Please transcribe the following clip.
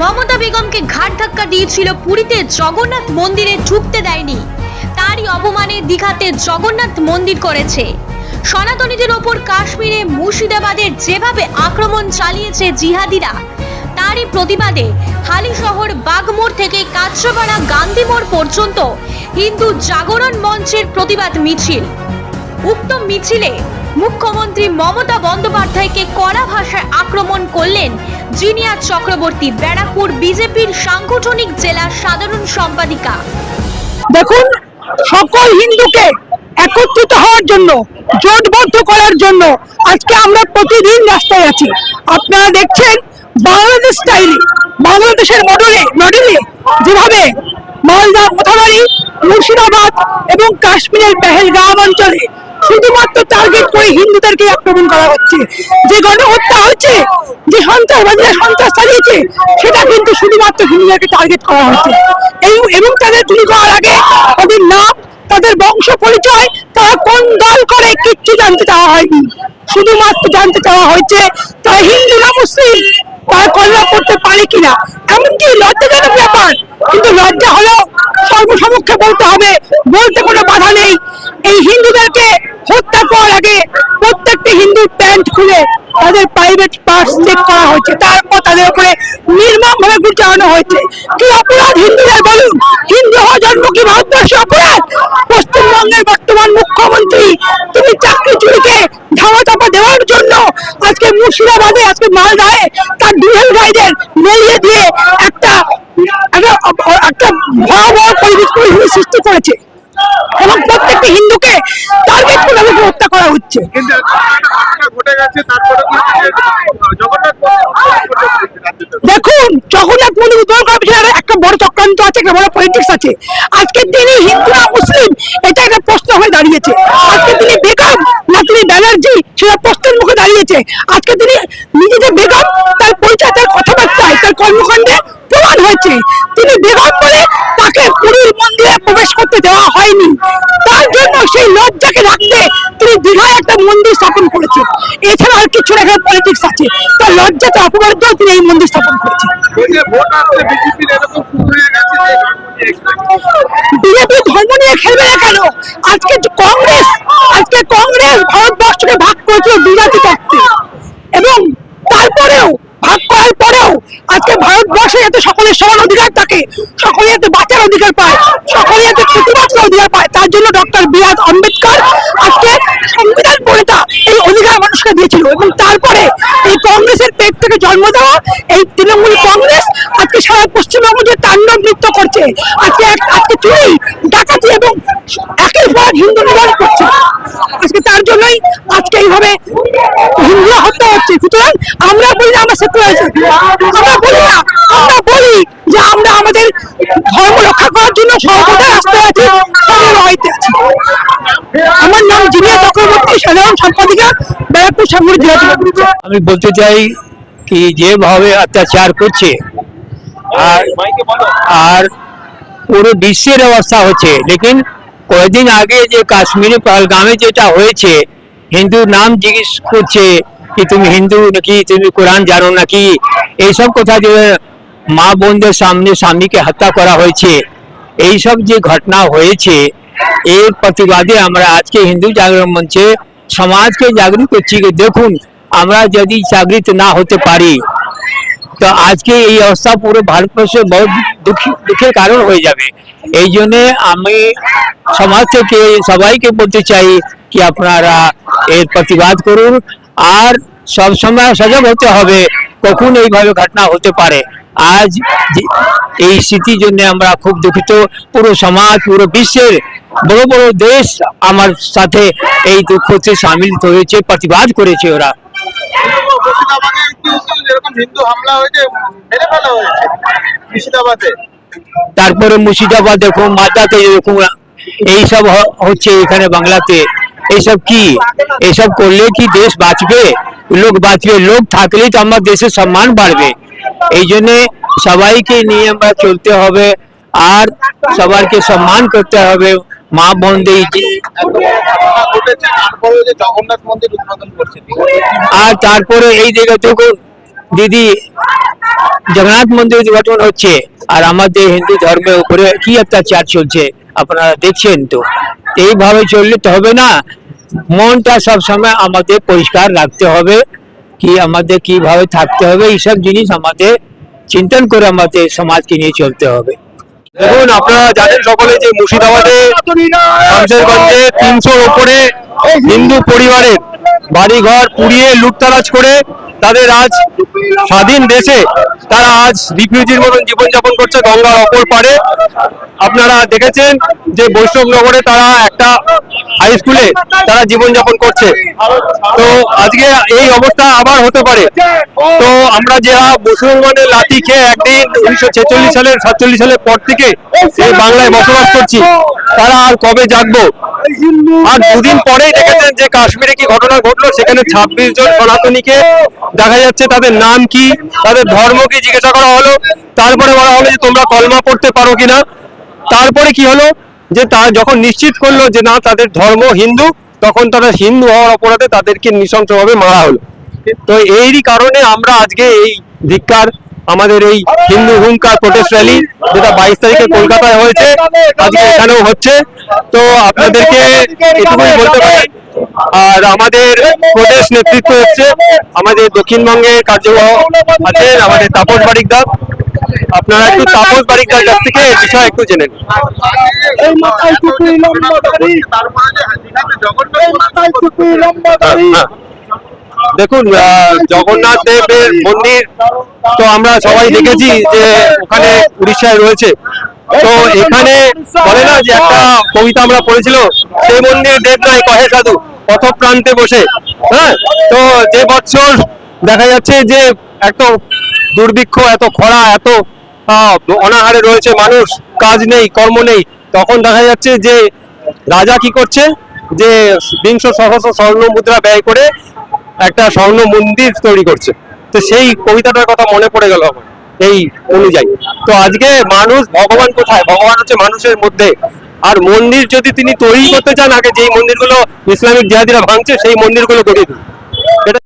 মমতা বেগমকে ঘাট ধাক্কা দিয়েছিল পুরীতে জগন্নাথ মন্দিরে ঢুকতে দেয়নি। তারই অপমানে দীঘাতে জগন্নাথ মন্দির করেছে। সনাতনীদের ওপর কাশ্মীরে মুর্শিদাবাদের যেভাবে আক্রমণ চালিয়েছে জিহাদিরা, তারই প্রতিবাদে হালিশহর বাগমোড় থেকে কাঁচরাপাড়া গান্ধী মোড় পর্যন্ত হিন্দু জাগরণ মঞ্চের প্রতিবাদ মিছিল। উক্ত মিছিলে মুখ্যমন্ত্রী মমতা বন্দ্যোপাধ্যায়কে কড়া ভাষায় আক্রমণ করলেন জিনিয়া চক্রবর্তী, ব্যারাকপুর বিজেপির সাংগঠনিক জেলা সাধারণ সম্পাদিকা। দেখুন, সকল হিন্দুকে একত্রিত হওয়ার জন্য, জোটবদ্ধ করার জন্য আজকে আমরা প্রতিদিন রাস্তায় আছি। আপনারা দেখছেন বাংলাদেশ স্টাইলে বাংলাদেশের মডেলে মডেলে যেভাবে মালদা মোথাবাড়ি মুর্শিদাবাদ এবং কাশ্মীরের পেহেলগাম অঞ্চলে শুধুমাত্র টার্গেট করে হিন্দুদেরকে আক্রমণ করা হচ্ছে। যে গণহত্যা হচ্ছে, যে সন্ত্রাসবাদীরা সন্ত্রাস চালিয়েছে, সেটা কিন্তু শুধুমাত্র হিন্দুদেরকে টার্গেট করা হচ্ছে। এবং তাদের তুলি করার আগে তাদের নাম তাদের বংশ পরিচয় তারা কোন দল করে কিচ্ছু জানতে চাওয়া হয়নি। শুধুমাত্র জানতে চাওয়া হয়েছে, তারা হিন্দু না মুসলিম, তারা কল্যাণ করতে পারে কিনা। এমনকি লজ্জাজনক ব্যাপার, কিন্তু লজ্জা হলো সর্বসমক্ষে বলতে হবে, বলতে কোনো বাধা নেই। এই হিন্দুদেরকে হত্যা করার আগে প্রত্যেকটি হিন্দুর প্যান্ট খুলে তাদের প্রাইভেট পার্টস চেক করা হয়েছে। তারপর তাদের উপরে নির্মম ভাবে গুলি চালানো হয়েছে। কি অপরাধ হিন্দুদের বলুন? হিন্দু হওয়া জন্ম কি ভারতবর্ষে অপরাধ? পশ্চিমবঙ্গের বর্তমান মুখ্যমন্ত্রী তুমি চাকরি চুরিকে ধামা চাপা দেওয়ার জন্য আজকে মুর্শিদাবাদে, আজকে মালদায় তার দুহেল গাইদের মেলিয়ে দিয়ে একটা একটা ভয়াবহ পরিবেশ পরিস্থিতি সৃষ্টি করেছে। এবং প্রত্যেকটা হিন্দুকে টার্গেট করে আমাকে হত্যা করা হচ্ছে। জগন্নাথ দেখুন জগন্নাথ মন্দির উদ্ধার করার একটা বড় চক্রান্ত আছে, একটা বড় পলিটিক্স আছে। আজকের দিনে হিন্দু না মুসলিম, এটা একটা প্রশ্ন হয়ে দাঁড়িয়েছে। আজকে তিনি বেগম না তিনি ব্যানার্জি, সেটা প্রশ্নের মুখে দাঁড়িয়েছে। আজকে তিনি নিজে যে বেগম, তার পরিচয়, তার কথাবার্তায় তার কর্মকাণ্ডে প্রমাণ হয়েছে। তিনি বেগম বলে তাকে পুরীর মন্দিরে প্রবেশ করতে দেওয়া হয়নি। তার জন্য সেই লজ্জাকে রাখতে দীঘায় একটা মন্দির স্থাপন করেছেন এছাড়া আর কিছু এখানে পলিটিক্স আছে। লজ্জাতে অপমানের জন্য তিনি এই মন্দির স্থাপন করেছেন। বিজেপি ধর্ম নিয়ে খেলবে না কেন? আজকে কংগ্রেস আজকে কংগ্রেস ভারতবর্ষকে ভাগ করেছিল বিজাতি তত্ত্বে। এবং তারপরেও ভাগ করার পরেও আজকে ভারতবর্ষে যাতে সকলের সমান অধিকার থাকে সকলে যাতে বাঁচার অধিকার পায় সকলে যাতে প্রতিবাদ অধিকার পায় তার জন্য ডক্টর বি আর আম্বেদকর আজকে সংবিধান প্রণেতা এই অধিকার মানুষকে দিয়েছিল এবং তারপরে এই কংগ্রেসের পেট থেকে জন্ম দেওয়া এই তৃণমূল কংগ্রেস আজকে সারা পশ্চিমবঙ্গ যে তাণ্ডব নৃত্য করছে, আজকে আজকে চুরি, ডাকাতি এবং একের পর হিন্দু নিধন করছে। আজকে তার জন্যই আজকে এইভাবে হিন্দুরা হত্যা হচ্ছে সুতরাং আমরা বলি না আমরা সেকুলারিজম আমরা বলি না, আমরা বলি যে আমরা আমাদের ধর্ম রক্ষা করার জন্য সর্বদা রাস্তায় আছি সবাই লড়াইতে আছি আমার নাম জিনিয়া ব্যারাকপুর আমি বলতে চাই কি যেভাবে অত্যাচার করছে আর আর পুরো বিশ্বের অবস্থা হচ্ছে। লেকিন কয়েকদিন আগে যে কাশ্মীরে পহলগামে যেটা হয়েছে হিন্দু নাম জিজ্ঞেস করছে কি তুমি হিন্দু নাকি তুমি কোরআন জানো নাকি? এইসব কথা যে মা বোনদের সামনে স্বামীকে হত্যা করা হয়েছে এইসব যে ঘটনা হয়েছে এর প্রতিবাদে আমরা আজকে হিন্দু জাগরণ মঞ্চে সমাজকে জাগরণ করছি দেখুন, আমরা যদি জাগৃত না হতে পারি, তো আজকে এই অবস্থা পুরো ভারতবর্ষে বহু দুঃখী, দুঃখের কারণ হয়ে যাবে। এই জন্য আমি সমাজ থেকে সবাইকে বলতে চাই কি আপনারা এর প্রতিবাদ করুন, আর সব সময় সজাগ হতে হবে, কখন এইভাবে ঘটনা হতে পারে। আজ এই স্মৃতির জন্য আমরা খুব দুঃখিত, পুরো সমাজ, পুরো বিশ্বের বড় বড় দেশ আমার সাথে এই দুঃখতে সামিল হয়েছে প্রতিবাদ করেছে ওরা। তারপরে মুর্শিদাবাদ দেখো মালদাতে দেখো এইসব হচ্ছে এখানে বাংলাতে। এইসব কি? এইসব করলে কি দেশ বাঁচবে? লোক বাঁচবে লোক থাকলেই তো আমার দেশের সম্মান বাড়বে। এই জন্যে সবাইকে নিয়ে আমরা চলতে হবে আর সবাইকে সম্মান করতে হবে। মা বোনদের আর তারপরে এই জায়গাটুকু দিদি জগন্নাথ মন্দির উদ্ঘাটন হচ্ছে। আর আমাদের হিন্দু ধর্মের উপরে কি একটা অত্যাচার চলছে আপনারা দেখছেন তো। এইভাবে চললে তো হবে না। মনটা সব সময় আমাদের পরিষ্কার রাখতে হবে কি আমাদের কীভাবে থাকতে হবে এইসব জিনিস আমাদের চিন্তন করে আমাদের সমাজকে নিয়ে চলতে হবে। দেখুন, আপনারা জানেন সকলে যে মুর্শিদাবাদে শামশেরগঞ্জে তিনশোর ওপরে হিন্দু পরিবারের বাড়িঘর পুড়িয়ে লুটতারাজ করে তাদের আজ স্বাধীন দেশে তারা আজ রিফিউজির মতন জীবনযাপন করছে গঙ্গার অপর পারে। আপনারা দেখেছেন যে বৈষ্ণবনগরে তারা একটা হাই স্কুলে তারা জীবনযাপন করছে। তো আজকে এই অবস্থা আবার হতে পারে। তো আমরা যারা মুসলমানের লাঠি খেয়ে একদিন উনিশশো ছেচল্লিশ সালের, সাতচল্লিশ সালের পর থেকে এই বাংলায় বসবাস করছি। তারা আর কবে জাগবো? আর দুদিন পরেই দেখেছেন যে কাশ্মীরে কি ঘটনা ঘটলো, সেখানে ছাব্বিশ জন সনাতনীকে দেখা যাচ্ছে, তাদের নাম কি, তাদের ধর্ম কি জিজ্ঞাসা করা হলো, তারপরে বলা হলো যে তোমরা কলমা পড়তে পারো কিনা। তারপরে কি হলো? যে তারা যখন নিশ্চিত করল যে না, তাদের ধর্ম হিন্দু, তখন তারা হিন্দু হওয়ার অপরাধে তাদেরকে নৃশংসভাবে মারা হলো। তো এরই কারণে আমরা আজকে এই ধিক্কার, আমাদের এই হিন্দু হুঙ্কার প্রোটেস্ট র্যালি যেটা বাইশ তারিখে কলকাতায় হয়েছে, আজকে এখানেও হচ্ছে। তো আপনাদেরকে এটুকুই বলতে পারি। আর আমাদের প্রদেশ নেতৃত্ব হচ্ছে আমাদের দক্ষিণবঙ্গের কার্যবাহ আছেন আমাদের তাপস বারিকদার। আপনারা একটু তাপস বারিকদার কাছ থেকে বিষয়ে একটু জেনে নিন। এই মাথায় টুপি লম্বা দাড়ি। তারপরে যে দীঘাতে জগন্নাথ এই মাথায় টুপি লম্বা দাড়ি। হ্যাঁ। দেখুন জগন্নাথ দেবের মন্দির তো আমরা সবাই দেখেছি যে ওখানে উড়িষ্যায় রয়েছে। তো এখানে বলে না যে একটা কবিতা আমরা পড়েছিল সেই মন্দির দেব নাই কহে সাধু। পথ প্রান্তে বসে হ্যাঁ? তো যে বছর দেখা যাচ্ছে যে এত দুর্ভিক্ষ, এত খরা, এত অনাহারে রয়েছে মানুষ, কাজ নেই, কর্ম নেই, তখন দেখা যাচ্ছে যে রাজা কি করছে? যে বিংশ সহস্র স্বর্ণ মুদ্রা ব্যয় করে একটা স্বর্ণ মন্দির তৈরি করছে। তো সেই কবিতাটার কথা মনে পড়ে গেল এই অনুযায়ী। তো আজকে মানুষ, ভগবান কোথায়? ভগবান হচ্ছে মানুষের মধ্যে। আর মন্দির যদি তিনি তৈরি করতে চান, আগে যেই মন্দিরগুলো ইসলামিক জিহাদিরা ভাঙছে, সেই মন্দিরগুলো গড়িয়ে দিন এটা